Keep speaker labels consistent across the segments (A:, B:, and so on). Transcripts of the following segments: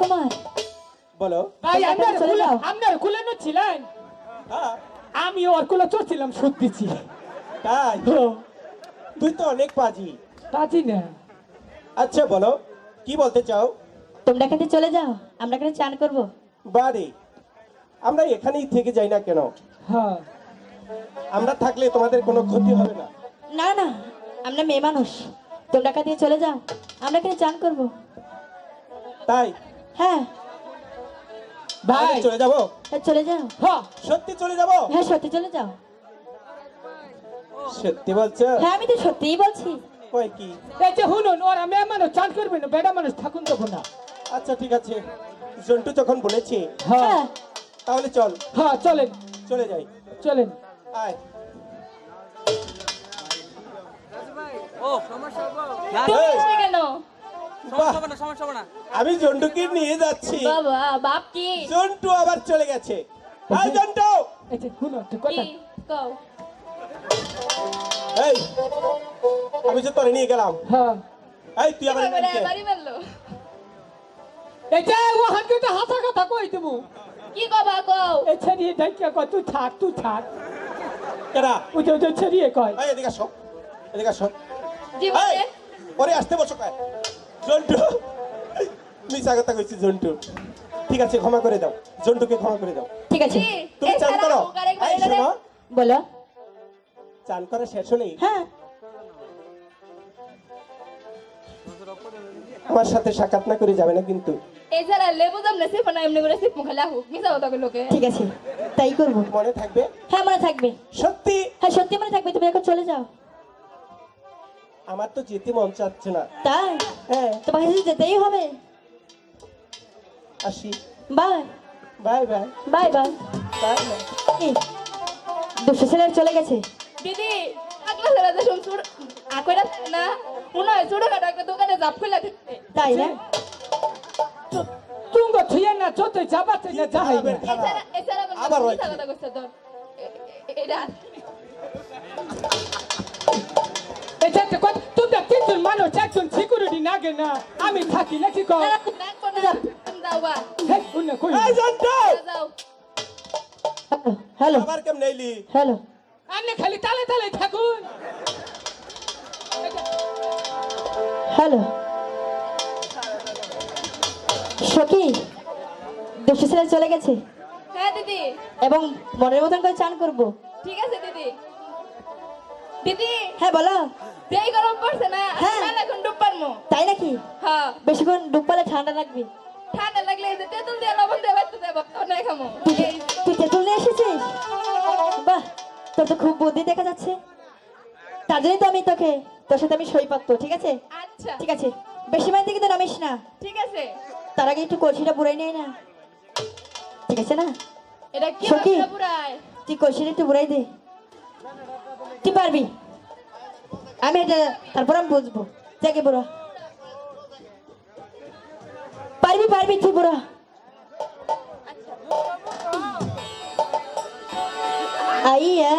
A: কুমার
B: বলো।
C: ভাই আপনার কুলে ছিলেন?
B: হ্যাঁ।
C: আমি ওর কুলে চড়ছিলাম সুদ দিচ্ছি
B: তাই?
C: ও,
B: তুই তো অনেক বাজি
C: পাচ্ছি না।
B: আচ্ছা বলো। কি বলতে চাও?
A: তোমরা এখান চলে যাও আমরা এখানে চান করব।
B: বারে আমরা এখানেই থেকে যাই না কেন?
C: হ্যাঁ।
B: আমরা থাকলে তোমাদের কোনো ক্ষতি হবে না।
A: না না আমরা মেয়ে মানুষ। তোমরা এখান থেকে চলে যাও আমরা এখানে চান করব।
B: তাই?
A: হ্যাঁ।
C: ভাই।
B: চলে যাব?
A: হ্যাঁ, চলে যাও।
C: হ্যাঁ
B: সত্যি চলে যাব?
A: হ্যাঁ সত্যি চলে যাও।
B: সত্যি বলছো?
A: হ্যাঁ আমি তো সত্যিই বলছি।
B: কই কি?
C: এই যে শুনুন ওরা মেয়ে মানুষ চান করবে না বেড়া মানুষ থাকুন দেবো না।
B: আচ্ছা ঠিক আছে। জন্টু যখন বলেছে
C: হ্যাঁ।
A: হ্যাঁ।
B: তাহলে চল।
C: হ্যাঁ চলেন।
B: চলে যাই।
C: চলেন।
B: আয়।
D: ও সমস্যা
B: আমি জন্টুকে নিয়ে যাচ্ছি।
A: বাবা বাপ কি?
B: জন্টু আবার চলে গেছে। জন্টু!
C: এই কথা।
B: আমি যে তোরে নিয়ে গেলাম।
C: হ্যাঁ।
B: এই তুই আবার এখানে
A: মারলো
C: এই যে ও হাতে তো হাসা কথা কই দেবো
A: কি বাবা কও?
C: এই ছেড়িয়ে ডাইকা কয় তুই থাক তুই থাক।
B: কেডা?
C: ওই যে ওই ছেড়িয়ে কয়।
B: এই এদিকে আসো। এদিকে আসো। আসতে বসো কয়? জন্টু। মিশা কথা কইছি জন্টু। ঠিক আছে ক্ষমা করে দাও। জন্টুকে ক্ষমা করে দাও।
A: ঠিক আছে।
B: তুমি চান করো। এই শোনো।
A: বলো।
B: চান করা শেষ হলেই
A: হ্যাঁ।
B: আমার সাথে সাক্ষাৎ না করে যাবে না কিন্তু।
E: এছাড়া লেবু দাম না সেফা না এমনি করে সেফ মুখে লাহু। মিশা কথা লোকে?
A: ঠিক আছে তাই করব।
B: মনে থাকবে?
A: হ্যাঁ মনে থাকবে।
B: সত্যি?
A: হ্যাঁ সত্যি মনে থাকবে। তুমি এখন চলে যাও।
B: আমার তো যেতে মন চাচ্ছে না।
A: তাই?
B: হ্যাঁ।
A: তোমাকে যদি যেতেই হবে।
B: আসি।
A: Bye.
B: Bye bye.
A: Bye bye.
B: Bye bye.
A: কি দুশো ছেলে চলে গেছে।
E: দিদি না? মনে হয় ছোটখাটো একটা দোকানে জাপ খুলে
A: তাই না?
C: তুঙ্গ থুয়ে না চোতে যাবাতে না
E: এছাড়া
B: আবার
E: এটা
C: এটা একটা মানুষ একজন সিকিউরিটি নাগে না আমি থাকি নাকি
E: কোন যাও
A: হ্যালো
B: আবার কেমন এলি
A: হ্যালো
C: আপনি খালি তালে তালে থাকুন
A: হ্যালো সখী দুশো ছেলে চলে গেছে?
E: হ্যাঁ দিদি।
A: এবং মনের মতন করে চান করব।
E: ঠিক আছে দিদি। দিদি।
A: হ্যাঁ বলো।
E: যেই গরম পড়ছে
A: ঠান্ডা লাগবে?
E: ঠান্ডা লাগলে এই যে তেঁতুল দিয়ে লবণ দিয়ে বাড়তে দেবো অনেক খামো।
A: তুই তুই তেঁতুল নিয়ে এসেছিস? বাহ তোর তো খুব বুদ্ধি দেখা যাচ্ছে। তার জন্যই তো আমি তোকে তোর সাথে আমি সই পাততো ঠিক আছে?
E: আচ্ছা।
A: ঠিক আছে। বেশি মাইন দিকে তো নামিস না।
E: ঠিক আছে।
A: তার আগে একটু কলসিটা বুড়াই নেয় না। ঠিক আছে না?
E: এটা কি
A: সখী। তুই কলসিটা একটু বুড়াই দে। তুই পারবি? আমি এটা তারপর আমি বুঝব। যাকে বুড়া। পারবি পারবি বুড়া আইয়া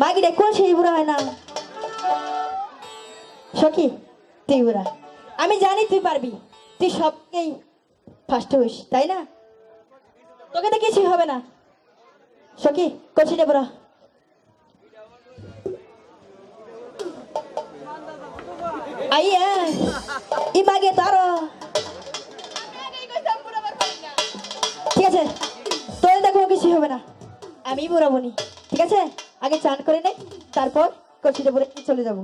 A: মাগিটা কলসি বুড়া হয় না? সখী বুড়া। আমি জানি তুই পারবি। তুই সবকেই ফার্স্ট হইস তাই না? তোকে তো কিছুই হবে না। সখী কলসিটা বুড়া? আইয়া ই মাগে তারো হবে না। আমি বুড়াবো নি ঠিক আছে? আগে চান করে নে তারপর কলসিটা বুড়ে চলে যাব।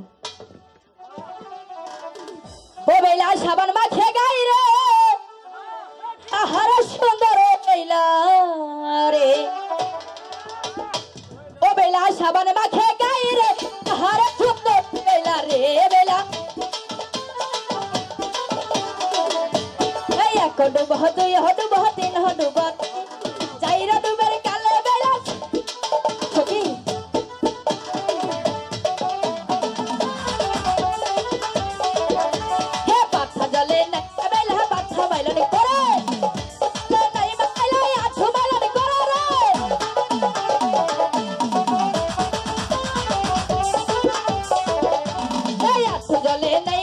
A: সাবান মাখে গাই রে। আহার সুন্দর বেলা রে। ও বেলা, সাবান মাখে গাই রে। আহার সুন্দর বেলা রে, বেলা। ডুবের কালে এই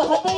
A: 잡아갔다.